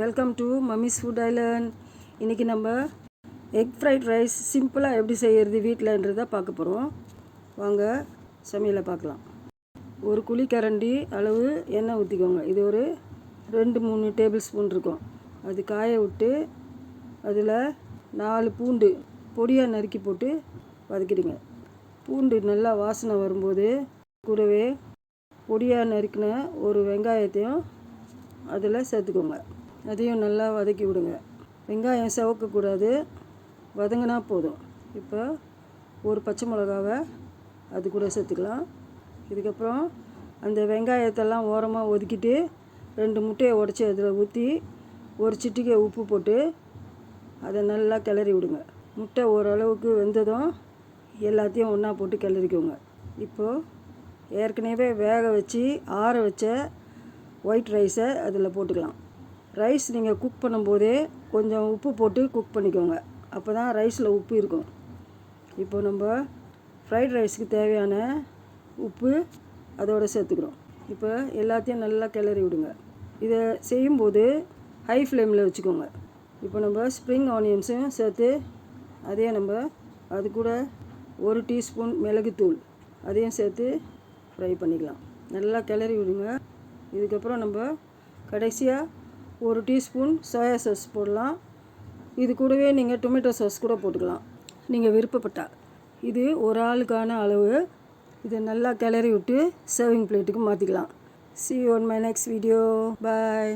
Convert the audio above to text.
Welcome to mummy's food island இன்றைக்கி நம்ம egg fried rice சிம்பிளாக எப்படி செய்கிறது வீட்டிலன்றதை பார்க்க போகிறோம் வாங்க சமையலை பார்க்கலாம். ஒரு குழி கரண்டி அளவு எண்ணெய் ஊற்றிக்கோங்க இது ஒரு ரெண்டு மூணு டேபிள் ஸ்பூன் இருக்கும். அது காய விட்டு அதில் நாலு பூண்டு பொடியாக நறுக்கி போட்டு வதக்கிடுங்க. பூண்டு நல்லா வாசனை வரும்போது கூடவே பொடியாக நறுக்கின ஒரு வெங்காயத்தையும் அதில் சேர்த்துக்கோங்க. அதையும் நல்லா வதக்கி விடுங்க. வெங்காயம் செவக்கக்கூடாது. வதங்கினா போதும். இப்போ ஒரு பச்சை மிளகாவை அது கூட சேர்த்துக்கலாம். இதுக்கப்புறம் அந்த வெங்காயத்தெல்லாம் ஓரமாக ஒதுக்கிட்டு ரெண்டு முட்டையை உடச்சி அதில் ஊற்றி ஒரு சிட்டிக்கை உப்பு போட்டு அதை நல்லா கிளறி விடுங்க. முட்டை ஓரளவுக்கு வெந்ததும் எல்லாத்தையும் ஒன்றா போட்டு கிளறிக்கோங்க. இப்போது ஏற்கனவே வேக வச்சு ஆற வச்ச ஒயிட் ரைஸை அதில் போட்டுக்கலாம். ரைஸ் நீங்கள் குக் பண்ணும்போதே கொஞ்சம் உப்பு போட்டு குக் பண்ணிக்கோங்க. அப்போ தான் ரைஸில் உப்பு இருக்கும். இப்போ நம்ம ஃப்ரைட் ரைஸுக்கு தேவையான உப்பு அதோடு சேர்த்துக்கிறோம். இப்போ எல்லாத்தையும் நல்லா கிளறி விடுங்க. இதை செய்யும்போது ஹை ஃப்ளேமில் வச்சுக்கோங்க. இப்போ நம்ம ஸ்ப்ரிங் ஆனியன்ஸும் சேர்த்து அதே நம்ம அது கூட ஒரு டீஸ்பூன் மிளகுத்தூள் அதையும் சேர்த்து ஃப்ரை பண்ணிக்கலாம். நல்லா கிளறி விடுங்க. இதுக்கப்புறம் நம்ம கடைசியாக ஒரு டீஸ்பூன் சோயா சாஸ் போடலாம். இது கூடவே நீங்கள் டொமேட்டோ சாஸ் கூட போட்டுக்கலாம். நீங்கள் விருப்பப்பட்டால் இது ஒரு ஆளுக்கான அளவு. இதை நல்லா கிளறி விட்டு சர்விங் பிளேட்டுக்கு மாற்றிக்கலாம் see on my next video bye